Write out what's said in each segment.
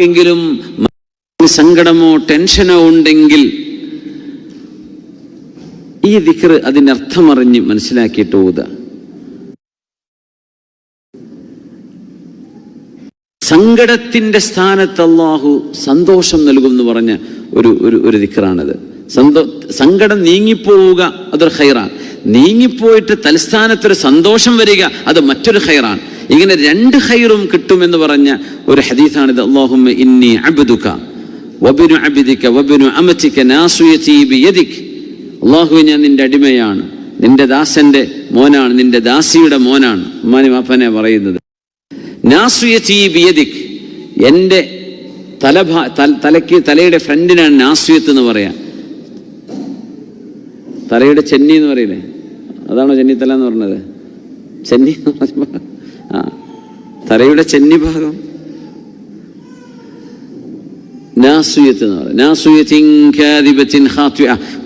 എങ്കിലും സങ്കടമോ ടെൻഷനോ ഉണ്ടെങ്കിൽ ഈ ദിക്കർ അതിന്റെ അർത്ഥമറിഞ്ഞ് മനസ്സിലാക്കിയിട്ട് ഊത സങ്കടത്തിന്റെ സ്ഥാനത്ത് അള്ളാഹു സന്തോഷം നൽകും എന്ന് പറഞ്ഞ ഒരു ഒരു ഒരു ദിക്കറാണത് സന്തോ സങ്കടം നീങ്ങിപ്പോവുക അതൊരു ഹൈറാണ് നീങ്ങിപ്പോയിട്ട് തലസ്ഥാനത്തൊരു സന്തോഷം വരിക അത് മറ്റൊരു ഹൈറാണ് ഇങ്ങനെ രണ്ട് ഹൈറും കിട്ടുമെന്ന് പറഞ്ഞ ഒരു ഹദീസാണിത്. അള്ളാഹുമ്മ ഇന്നി അബ്ദുക വബിനു അബിദിക്ക വബിനു അമച്ചിക്ക അള്ളാഹുവെ ഞാൻ നിന്റെ അടിമയാണ്. നിന്റെ ദാസന്റെ മോനാണ്. നിന്റെ ദാസിയുടെ മോനാണ്. ഉമ്മാനി മാപ്പനെ പറയുന്നത്. നാസുയത്തി ബിയദിക്. എന്റെ തലഭാ തല- തലയ്ക്ക് തലയുടെ ഫ്രണ്ടിനാണ് നാസുയത്ത് എന്ന് പറയാ. തലയുടെ ചെന്നി എന്ന് പറയില്ലേ? അതാണോ ചെന്നിത്തല എന്ന് പറഞ്ഞത്? ചെന്നി തലയുടെ ചെന്നി ഭാഗം.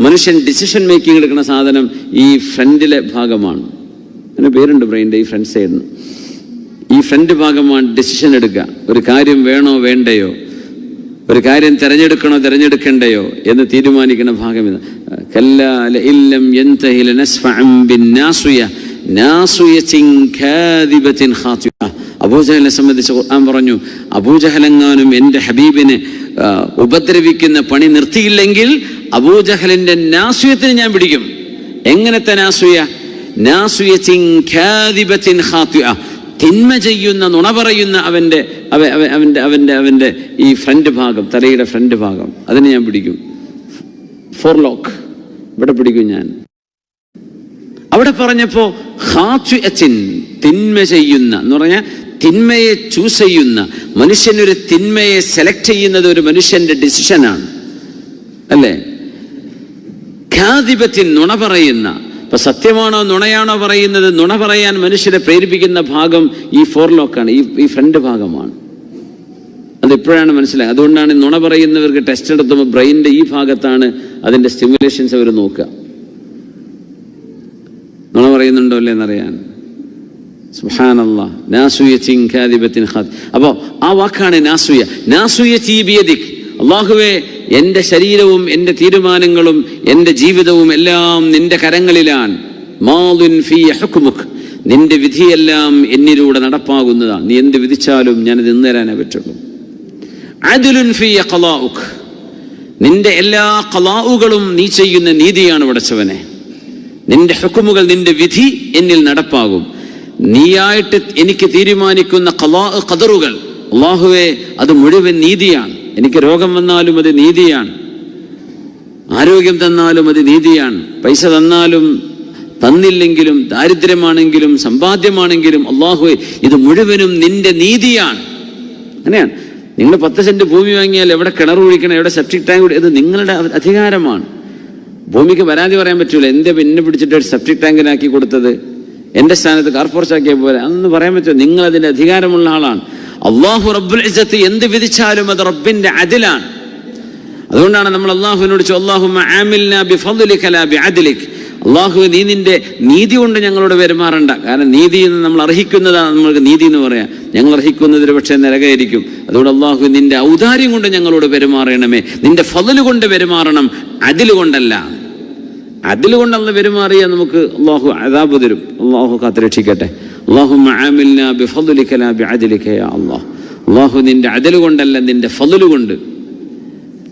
മനുഷ്യൻ ഡിസിഷൻ മേക്കിംഗ് എടുക്കുന്ന സാധനം ഈ ഫ്രണ്ടിലെ ഭാഗമാണ്. അതിന് പേരുണ്ട് ബ്രെയിന്റെ ഈ ഫ്രണ്ട് സൈഡിന് ഈ ഫ്രണ്ട് ഭാഗമാണ് ഡിസിഷൻ എടുക്കുക. ഒരു കാര്യം വേണോ വേണ്ടയോ? ഒരു കാര്യം തിരഞ്ഞെടുക്കണോ തിരഞ്ഞെടുക്കണ്ടയോ എന്ന് തീരുമാനിക്കുന്ന ഭാഗം ഇത്. കല്ല അബൂജഹലിനെ സംബന്ധിച്ച് ഖുർആൻ പറഞ്ഞു അബൂജഹലെങ്ങാനും എന്റെ ഹബീബിനെ ഉപദ്രവിക്കുന്ന പണി നിർത്തിയില്ലെങ്കിൽ അബൂജഹലിന്റെ നാസുയത്തിന് ഞാൻ പിടിക്കും. എങ്ങനത്തെ നാസുയ. തിന്മ ചെയ്യുന്ന നുണ പറയുന്ന അവന്റെ അവ അവ- അവന്റെ അവന്റെ അവന്റെ ഈ ഫ്രണ്ട് ഭാഗം തലയുടെ ഫ്രണ്ട് ഭാഗം അതിനെ ഞാൻ പിടിക്കും. Four lock. ഇവിടെ പിടിക്കും ഞാൻ. അവിടെ പറഞ്ഞപ്പോ ഹാത്വിഅത്തിൻ തിന്മ ചെയ്യുന്ന എന്ന് പറഞ്ഞാൽ തിന്മയെ ചൂസ് ചെയ്യുന്ന മനുഷ്യനൊരു തിന്മയെ സെലക്ട് ചെയ്യുന്നത് ഒരു മനുഷ്യന്റെ ഡിസിഷനാണ് അല്ലേ? ഖ്യാധിപത്യം നുണ പറയുന്ന ഇപ്പൊ സത്യമാണോ നുണയാണോ പറയുന്നത് നുണ പറയാൻ മനുഷ്യരെ പ്രേരിപ്പിക്കുന്ന ഭാഗം ഈ ഫോർലോക്കാണ് ഈ ഈ ഫ്രണ്ട് ഭാഗമാണ്. അത് എപ്പോഴാണ് മനസ്സിലായത്. അതുകൊണ്ടാണ് നുണ പറയുന്നവർക്ക് ടെസ്റ്റ് എടുത്തുമ്പോൾ ബ്രെയിനിന്റെ ഈ ഭാഗത്താണ് അതിന്റെ സ്റ്റിമുലേഷൻസ് അവർ നോക്കുക. നുണ പറയുന്നുണ്ടോ അല്ലേ എന്നറിയാൻ? സുബ്ഹാനല്ലാ. നാസുയത്തിൻ കാദിബത്തിൻ ഖാദ്. അപ്പോൾ ആ വാക്കാണ് നാസുയ. നാസുയ ചീബിയതിക് അള്ളാഹുവേ എന്റെ ശരീരവും എന്റെ തീരുമാനങ്ങളും എന്റെ ജീവിതവും എല്ലാം നിന്റെ കരങ്ങളിലാണ്. മാലുൻ ഫീ ഹുക്മുക്. നിന്റെ വിധിയെല്ലാം എന്നിലൂടെ നടപ്പാകുന്നതാണ് നീ എന്ത് വിധിച്ചാലും ഞാനത് ഇന്നുതരാനേ പറ്റുള്ളൂ. അദുലുൻ ഫീ ഖലാഉക്. നിന്റെ എല്ലാ ഖലാഉകളും നീ ചെയ്യുന്ന നീതിയാണ് പടച്ചവനെ. നിന്റെ ഹുക്കുമുകൾ നിന്റെ വിധി എന്നിൽ നടപ്പാകും. നീയായിട്ട് എനിക്ക് തീരുമാനിക്കുന്ന കലാ കതറുകൾ അള്ളാഹുവെ അത് മുഴുവൻ നീതിയാണ്. എനിക്ക് രോഗം വന്നാലും അത് നീതിയാണ്. ആരോഗ്യം തന്നാലും അത് നീതിയാണ്. പൈസ തന്നാലും തന്നില്ലെങ്കിലും ദാരിദ്ര്യമാണെങ്കിലും സമ്പാദ്യമാണെങ്കിലും അള്ളാഹുവെ ഇത് മുഴുവനും നിന്റെ നീതിയാണ്. അങ്ങനെയാണ്. നിങ്ങൾ പത്ത് സെന്റ് ഭൂമി വാങ്ങിയാൽ എവിടെ കിണർ കുഴിക്കണം എവിടെ സെപ്റ്റിക് ടാങ്ക് ഇത് നിങ്ങളുടെ അധികാരമാണ്. ഭൂമിക്ക് പരാതി പറയാൻ പറ്റൂല. എന്റെ പിന്നെ പിടിച്ചിട്ട് സെപ്റ്റിക് ടാങ്കിനാക്കി കൊടുത്തത്? എന്റെ സ്ഥാനത്ത് കാർപോർച്ച് പോലെ. അന്ന് പറയാൻ പറ്റുമോ? നിങ്ങൾ അതിന്റെ അധികാരമുള്ള ആളാണ്. അള്ളാഹു റബ്ബുൽ ഇസത്ത് എന്ത് വിധിച്ചാലും അത് റബ്ബിന്റെ അതിലാണ്. അതുകൊണ്ടാണ് നമ്മൾ അള്ളാഹുവിനോട് അള്ളാഹു നീ നിന്റെ നീതി കൊണ്ട് ഞങ്ങളോട് പെരുമാറണ്ട. കാരണം നീതി എന്ന് നമ്മൾ അർഹിക്കുന്നതാണ് നമ്മൾക്ക് നീതി എന്ന് പറയാം. ഞങ്ങൾ അർഹിക്കുന്നതിന് പക്ഷേ നരകമായിരിക്കും അതുകൊണ്ട് അള്ളാഹു നിന്റെ ഔദാര്യം കൊണ്ട് ഞങ്ങളോട് പെരുമാറണമേ. നിന്റെ ഫതൽ കൊണ്ട് പെരുമാറണം അതിൽ കൊണ്ടല്ല. അതിൽ അന്ന് പെരുമാറിയാൽ നമുക്ക് അള്ളാഹു അതാബ് തരും. അള്ളാഹു കാത്തുരക്ഷിക്കട്ടെ അള്ളാഹു അള്ളാഹ് നിന്റെ അതിൽ കൊണ്ടല്ല നിന്റെ ഫതിലുകൊണ്ട്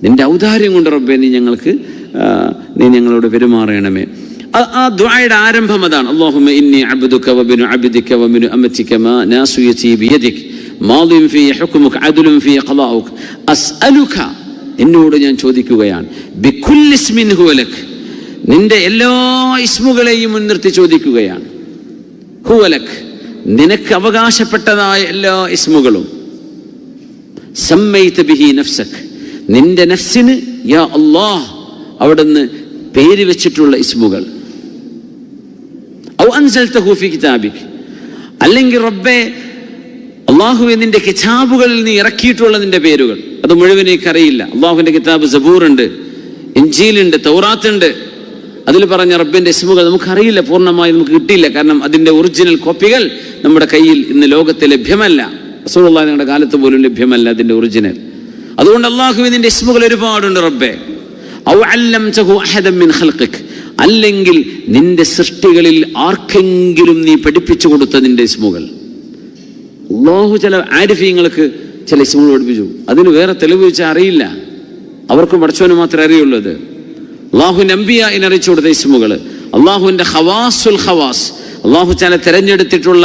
നിന്റെ ഔദാര്യം കൊണ്ട് റബ്ബെ നീ ഞങ്ങൾക്ക് നീ ഞങ്ങളോട് പെരുമാറണമേ. ആ- ദുആയുടെ ആരംഭം അതാണ്. അല്ലാഹുമ്മ ഇന്നി അബ്ദുക വബിനു അബ്ദിക മാ ബിയദിക്. ഫീ ഹുക്മുക ഫീ അസ്അലുക എന്നോട് ഞാൻ ചോദിക്കുകയാണ്. ബികുല്ലി ഇസ്മിൻ ഹുവ ലക്. നിന്റെ എല്ലാ ഇസ്മുകളെയും മുൻനിർത്തി ചോദിക്കുകയാണ്. ഹുവലക് നിനക്ക് അവകാശപ്പെട്ടതായ എല്ലാ ഇസ്മുകളും. ബിഹി നഫ്സക് നിന്റെ നഫ്സിന് യാ അല്ലാഹ് അവിടുന്ന് പേര് വെച്ചിട്ടുള്ള ഇസ്മുകൾ. ഔ അല്ലെങ്കിൽ റബ്ബെ അള്ളാഹുവെ നിന്റെ കിതാബുകളിൽ നീ ഇറക്കിയിട്ടുള്ള നിന്റെ പേരുകൾ. അത് മുഴുവൻ എനിക്കറിയില്ല. അള്ളാഹുവിന്റെ കിതാബ് സബൂറുണ്ട് ഇഞ്ചീലുണ്ട് തൗറാത്തുണ്ട്. അതിൽ പറഞ്ഞ റബ്ബിന്റെ ഇസ്മുകൾ നമുക്കറിയില്ല പൂർണമായി നമുക്ക് കിട്ടിയില്ല. കാരണം അതിന്റെ ഒറിജിനൽ കോപ്പികൾ നമ്മുടെ കയ്യിൽ ഇന്ന് ലോകത്തെ ലഭ്യമല്ല. റസൂലുള്ളാഹി നിങ്ങളുടെ കാലത്ത് പോലും ലഭ്യമല്ല അതിന്റെ ഒറിജിനൽ അതുകൊണ്ട് അള്ളാഹു ഇതിന്റെ ഇസ്മുകൾ ഒരുപാടുണ്ട് റബ്ബെ. ഔ മിൻ അല്ലെങ്കിൽ നിന്റെ സൃഷ്ടികളിൽ ആർക്കെങ്കിലും നീ പഠിപ്പിച്ചു കൊടുത്ത നിന്റെ ഇസ്മുകൾ. അള്ളാഹു ചില ആരിഫീങ്ങൾക്ക് ചില ഇസ്മുകൾ പഠിപ്പിച്ചു. അതിന് വേറെ തെളിവ് വെച്ചാൽ അറിയില്ല. അവർക്ക് പഠിച്ചവന് മാത്രമേ അറിയുള്ളൂ അത്. അള്ളാഹു നമ്പിയ എന്നറിയിച്ചു കൊടുത്ത ഇസ്മുകൾ അള്ളാഹുവിന്റെ ഹവാസുൽ ഹവാസ്. അള്ളാഹു ചില തെരഞ്ഞെടുത്തിട്ടുള്ള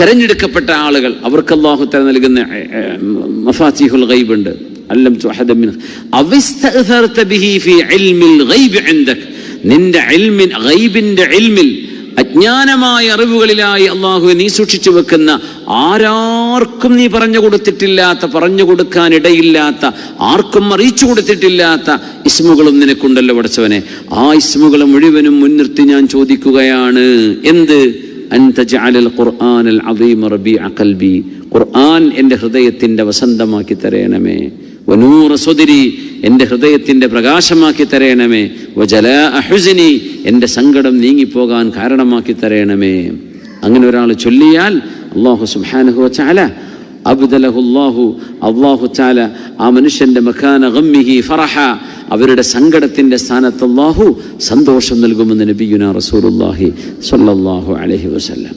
തെരഞ്ഞെടുക്കപ്പെട്ട ആളുകൾ അവർക്ക് അള്ളാഹു തല നൽകുന്ന മഫാസിഹുൽ എ, ഗൈബ് ഉണ്ട് അല്ലം തുഅഹദ മിൻ. അവസ്തഅഥർത ബിഹി ഫീ ഇൽമിൽ ഗൈബ് ഇൻദക്. നിന്റെ അജ്ഞാനമായ അറിവുകളിലായി അള്ളാഹു നീ സൂക്ഷിച്ചു വെക്കുന്ന ആരാർക്കും നീ പറഞ്ഞു കൊടുത്തിട്ടില്ലാത്ത പറഞ്ഞു കൊടുക്കാൻ ഇടയില്ലാത്ത ആർക്കും അറിയിച്ചു കൊടുത്തിട്ടില്ലാത്ത ഇസ്മുകളും നിനക്കുണ്ടല്ലോ പഠിച്ചവനെ ആ ഇസ്മുകൾ മുഴുവനും മുൻനിർത്തി ഞാൻ ചോദിക്കുകയാണ്. എന്ത്? ഖുർആൻ എന്റെ ഹൃദയത്തിന്റെ വസന്തമാക്കി തരയണമേ. വനൂറ സ്വതിരി എന്റെ ഹൃദയത്തിന്റെ പ്രകാശമാക്കി തരയണമേ. വജലാ അഹുസിനി എന്റെ സങ്കടം നീങ്ങിപ്പോകാൻ കാരണമാക്കി തരയണമേ അങ്ങനെ ഒരാൾ ചൊല്ലിയാൽ അള്ളാഹു സുഹാനഹു വതആല അബ്ദലഹുല്ലാഹു അള്ളാഹു ചാല ആ മനുഷ്യന്റെ മഖാന ഗമ്മിഹി ഫറഹ അവരുടെ സങ്കടത്തിന്റെ സ്ഥാനത്ത് അള്ളാഹു സന്തോഷം നൽകുമെന്ന് നബിയുന റസൂലുള്ളാഹി സല്ലാഹു അലഹി വസല്ലം.